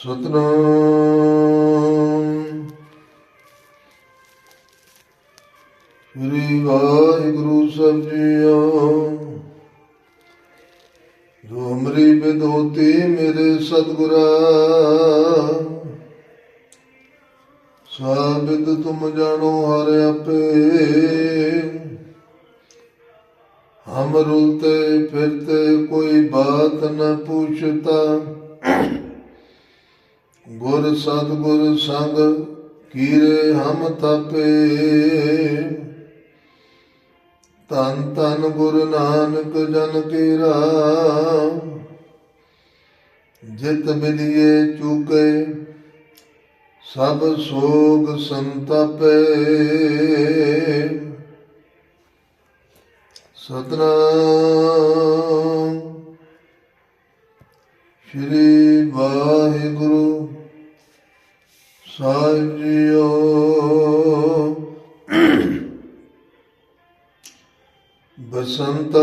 ਸਤਨਾਮ। ਸ੍ਰੀ ਵਾਹਿਗੁਰੂ ਸਾਹਿਬ ਜੀਓ ਜੋ ਅਮਰੀ ਬਿਦੋਤੀ ਮੇਰੇ ਸਤਿਗੁਰਾ। ਸਾਬਿਦ ਤੁਮ ਜਾਣੋ ਹਰ ਆਪੇ। ਹਮ ਰੁਲਤੇ ਫਿਰਤੇ ਕੋਈ ਬਾਤ ਨਾ ਪੁੱਛਤਾ। ਗੁਰ ਸਤਿਗੁਰ ਸੰਗ ਕੀਰੇ ਹਮ ਤਪੇ। ਤਨ ਤਨ ਗੁਰ ਨਾਨਕ ਜਨ ਕੇਰਾ ਜਿਤ ਮਿਲਿਏ ਚੁਕੇ, ਸਭ ਸੋਗ ਸੰਤਪੇ। ਸਤਨਾਮ। ਸ਼੍ਰੀ ਵਾਹਿਗੁਰੂ। ਸਾਹਿਬ ਬਸੰਤ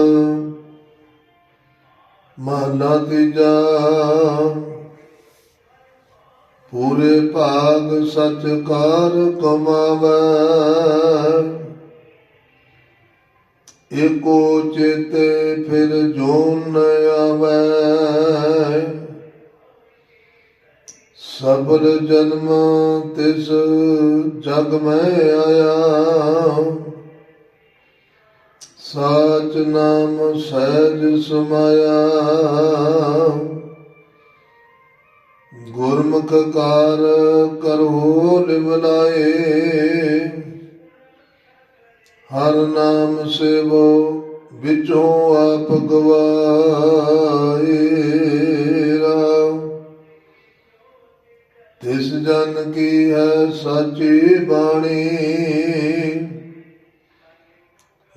ਮਹਲਾ ਤੀਜਾ। ਪੂਰੇ ਭਾਗ ਸਚ ਕਾਰ ਕਮਾਵੈ। ਏਕੋ ਚੇਤੇ ਫਿਰ ਜੋਨ ਨ ਆਵੈ। ਸਬਰ ਜਨਮ ਤਿਸ ਜਗ ਮੈਂ ਆਇਆ। ਸਾਚ ਨਾਮ ਸਹਿਜ ਸਮਾਇਆ। ਗੁਰਮੁਖ ਕਾਰ ਕਰੋ ਲਿਵਲਾਏ ਹਰ ਨਾਮ ਸੇਵੋ ਵਿਚੋਂ ਆਪ ਗਵਾਏ। ਤਿਸ ਜਨ ਕੀ ਹੈ ਸਾਚੀ ਬਾਣੀ।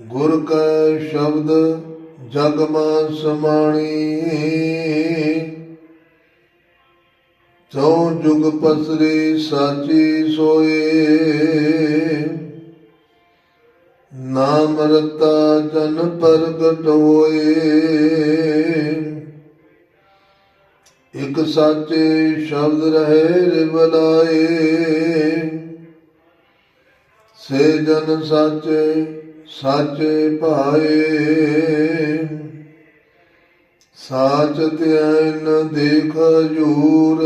ਗੁਰ ਕੈ ਸ਼ਬਦ ਜਗ ਮਾਂ ਸਮਾਣੀ। ਚੌ ਜੁਗ ਪਸਰੀ ਸਾਚੀ ਸੋਏ। ਨਾਮ ਰਤਾ ਜਨ ਪ੍ਰਗਟ ਹੋਏ। ਇਕ ਸਾਚੇ ਸ਼ਬਦ ਰਹੇ ਰਿਵਲਾਏ ਸੇ ਜਨ ਸਾਚੇ ਸਾਚੇ ਭਾਏ। ਸਾਚ ਧਿਆਨ ਦੇਖ ਜੂਰ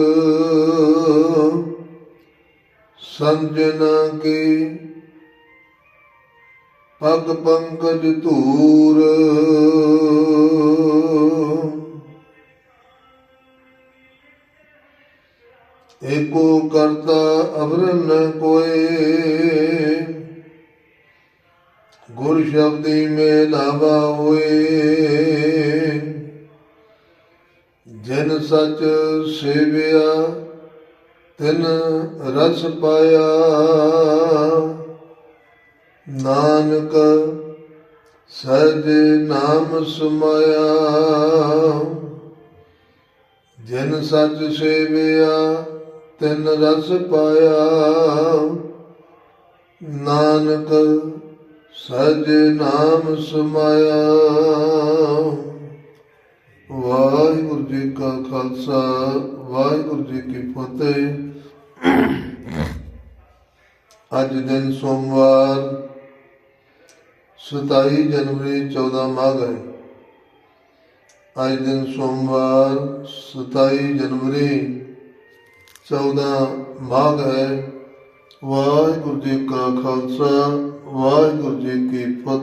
ਸੰਜਨਾ ਕੀ ਪਗ ਪੰਕਜ ਧੂਰ। ਏਕੋ ਕਰਤਾ ਅਵਰ ਨ ਕੋਏ। ਗੁਰ ਸ਼ਬਦੀ ਮੇ ਲਾਵਾ ਹੋਏ। ਜਨ ਸਚ ਸੇਵਿਆ, ਤਿਨ ਰਸ ਪਾਇਆ। ਨਾਨਕ ਸਜ ਨਾਮ ਸਮਾਇਆ। ਜਨ ਸੱਚ ਸੇਵਿਆ ਤਿਨ ਰਸ ਪਾਇਆ। ਨਾਨਕ ਸਹਿਜ ਨਾਮ ਸਮਾਇਆ। ਵਾਹਿਗੁਰੂ ਜੀ ਕਾ ਖਾਲਸਾ, ਵਾਹਿਗੁਰੂ ਜੀ ਕੀ ਫਤਿਹ। ਅੱਜ ਦਿਨ ਸੋਮਵਾਰ 27 ਜਨਵਰੀ 14 ਮਾਘ ਹੈ। ਅੱਜ ਦਿਨ ਸੋਮਵਾਰ 27 ਜਨਵਰੀ 14 ਮਾਘ ਹੈ। ਵਾਹਿਗੁਰੂ ਜੀ ਕਾ ਖਾਲਸਾ ਵਾਹਿਗੁਰੂ ਜੀ ਕੀ ਫਤਿਹ।